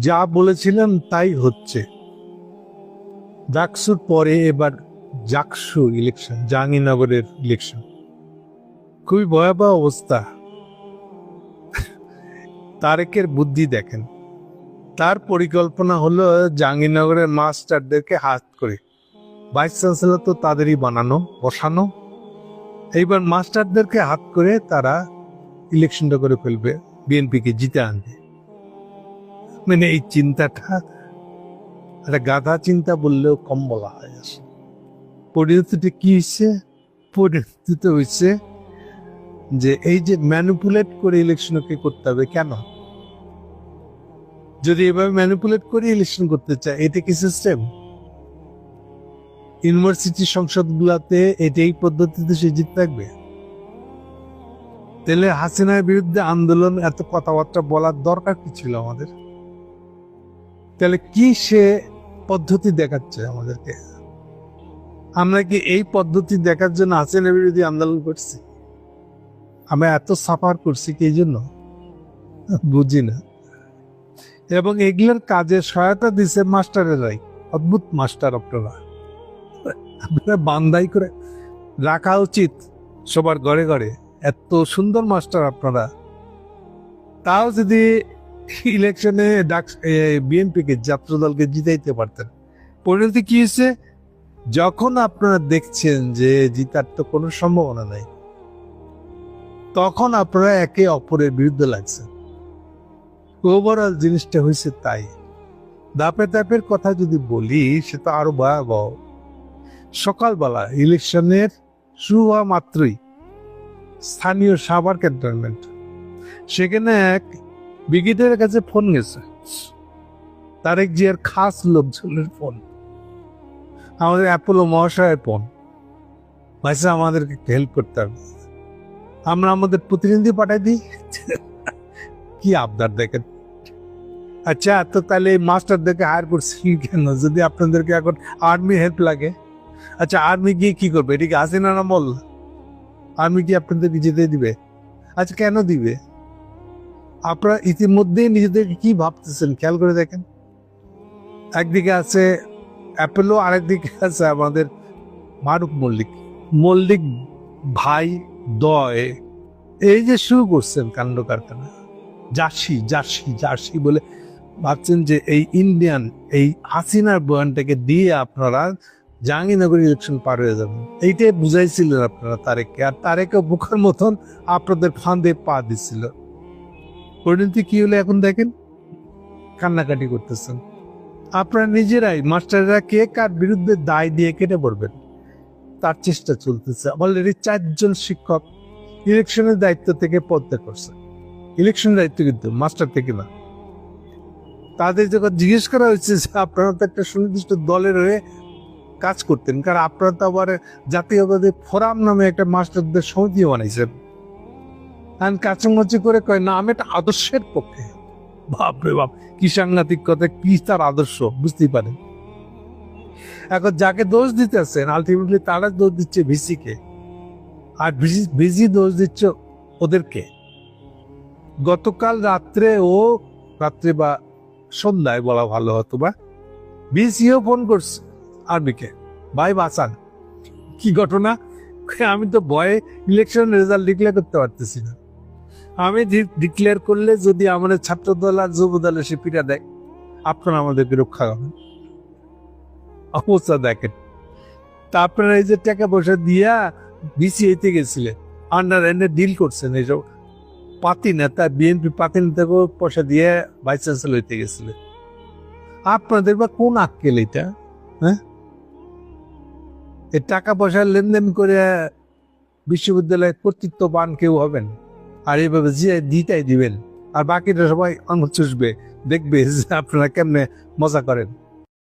যা বলেছিলেন তাই হচ্ছে। ডাকসুর পরে এবার জাকসু ইলেকশন জাহাঙ্গীরনগরের ইলেকশন খুবই ভয়াবহ অবস্থা। তারেকের বুদ্ধি দেখেন। তার পরিকল্পনা হলো জাহাঙ্গীরনগরের মাস্টারদেরকে হাত করে। ভাইস চ্যান্সেলর তো তাদেরই বানানো, বসানো। এইবার মাস্টারদেরকে হাত করে তারা ইলেকশনটা করে ফেলবে, বিএনপিকে জিতে আনবে। মানে এই চিন্তাটা একটা গাধা চিন্তা বললেও কম বলা হয় আসলে পরিণতিটা কি হয়েছে পরিণতিতে হয়েছে যে এই যে ম্যানিপুলেট করে ইলেকশনকে করতে হবে কেন যদি এভাবে ম্যানিপুলেট করে ইলেকশন করতে চায় এটা কি সিস্টেম ইউনিভার্সিটি সংসদগুলোতে এটা এই পদ্ধতিতে সে জিত থাকবে তাহলে হাসিনার বিরুদ্ধে আন্দোলন এত কথাবার্তা বলার দরকার কি ছিল আমাদের তাহলে কি সে পদ্ধতি দেখাচ্ছে আমাদেরকে? আমরা কি এই পদ্ধতি দেখার জন্য হাসিনার বিরোধী আন্দোলন করছি? আমরা এত সাফার করছি কি জন্য? বুঝি না। এবং এগুলোর কাজে সহায়তা দিছে মাস্টারেরাই, অদ্ভুত মাস্টার আপনারা আপনারা বান্দাই করে রাখা উচিত সবার ঘরে ঘরে। এত সুন্দর মাস্টার আপনারা। তাও যদি ইলেকশনে ডাক বিএনপিকে ছাত্র দলকে জিতাইতে পারতেন। পরিণতি কি হয়েছে? যখন আপনারা দেখছেন যে জিতার তো কোনো সম্ভাবনা নাই, তখন আপনারা একে অপরের বিরুদ্ধে লাগছেন। ওভারঅল জিনিসটা হয়েছে তাই। দাপে দাপের কথা যদি বলি, সে তো আরও ভয়াবহ। সকালবেলা ইলেকশনের শুরু হওয়া মাত্রই স্থানীয় সাভার ক্যান্টনমেন্ট, সেখানে এক ব্রিগেডের কাছে ফোন গেছে। তারেক জিয়ার খাস লোকজনের ফোন। আমাদের অ্যাপোলো মহাশয়ের ফোন। ভাইসা আমাদেরকে হেল্প করতে হবে। আমরা আমাদের প্রতিনিধি পাঠাই দিই। কি আবদার দেখেন। আচ্ছা তো তাহলে এই মাস্টারদেরকে হায়ার করছি কেন? যদি আপনাদেরকে এখন আর্মি হেল্প লাগে। আচ্ছা আর্মি গিয়ে কি করবে? এটিকে না বল আর্মি কি আপনাদেরকে যেতে দিবে? আচ্ছা কেন দিবে? আপনারা ইতিমধ্যেই নিজেদেরকে কি ভাবতেছেন? খেয়াল করে দেখেন। একদিকে আছে অ্যাপেলো আরেকদিকে আছে আমাদের মারুফ মল্লিক মল্লিক ভাই দয়, এই যে শুরু করছেন কাণ্ড কারখানা। জার্সি জার্সি জার্সি বলে ভাবছেন যে এই ইন্ডিয়ান এই হাসিনার বয়ানটাকে দিয়ে আপনারা জাহাঙ্গীরনগর ইলেকশন পার হয়ে যাবেন। এইটাই বুঝাইছিলেন আপনারা তারেককে। আর তারেকে বুকের মতন আপনাদের ফাঁদে পা দিছিল। পরিণতি কি হলো এখন দেখেন? কান্নাকাটি করতেছেন আপনারা নিজেরাই মাস্টাররা কে কার বিরুদ্ধে দায় দিয়ে কেটে পড়বেন? তার চেষ্টা চলতেছে। অলরেডি চারজন শিক্ষক ইলেকশনের দায়িত্ব থেকে পদত্যাগ করছে। ইলেকশন দায়িত্ব কিন্তু মাস্টার থেকে না। তাদের যখন জিজ্ঞেস করা হয়েছে যে আপনারা তো একটা সুনির্দিষ্ট দলের হয়ে কাজ করতেন, কারণ আপনারা তো আবার জাতীয়বাদী ফোরাম নামে একটা মাস্টারদের সমিতিও বানাইছেন। কারণ কাছামাছি করে কয়, না, আমি একটা আদর্শের পক্ষে। বাপরে বাপ, কি সাংঘাতিক কথা, কি তার আদর্শ, বুঝতেই পারেন এখন যাকে দোষ দিতেছেন আলটিমেটলি তারা দোষ দিচ্ছে ভিসিকে। আর ভিসি দোষ দিচ্ছে ওদেরকে। গতকাল রাত্রে ও, রাত্রে বা সন্ধ্যায় বলা ভালো হতো বা বিসিও ফোন করছে আর্মিকে, ভাই, বাঁচান। কি ঘটনা? আমি তো ভয়ে ইলেকশন রেজাল্ট ডিক্লেয়ার করতে পারতেছি না। আমি ডিক্লেয়ার করলে যদি আমাদের ছাত্র দল আর যুব দল এসে পিটা দেয়, আপনারা আমাদেরকে রক্ষা করবেন। অবস্থা দেখেন। তা আপনারা এই যে টাকা পয়সা দিয়া বিসিআইতে গেছিলেন আন্ডার এন্ডে ডিল করছেন এইসব পাতি নেতা বিএনপি পাতি নেতাকে পয়সা দিয়ে ভাইস চ্যান্সেলর হইতে গেছিলেন। আপনাদের বা কোন আক্কেল এটা? হ্যাঁ? টাকা পয়সা লেনদেন করে বিশ্ববিদ্যালয়ে কর্তৃত্ববান কেউ হবেন? আর এইভাবে যে দিতাই দিবেন। আর বাকিটা সবাই অঙ্গ চুষবে, দেখবে যে আপনারা কেমনে মজা করেন।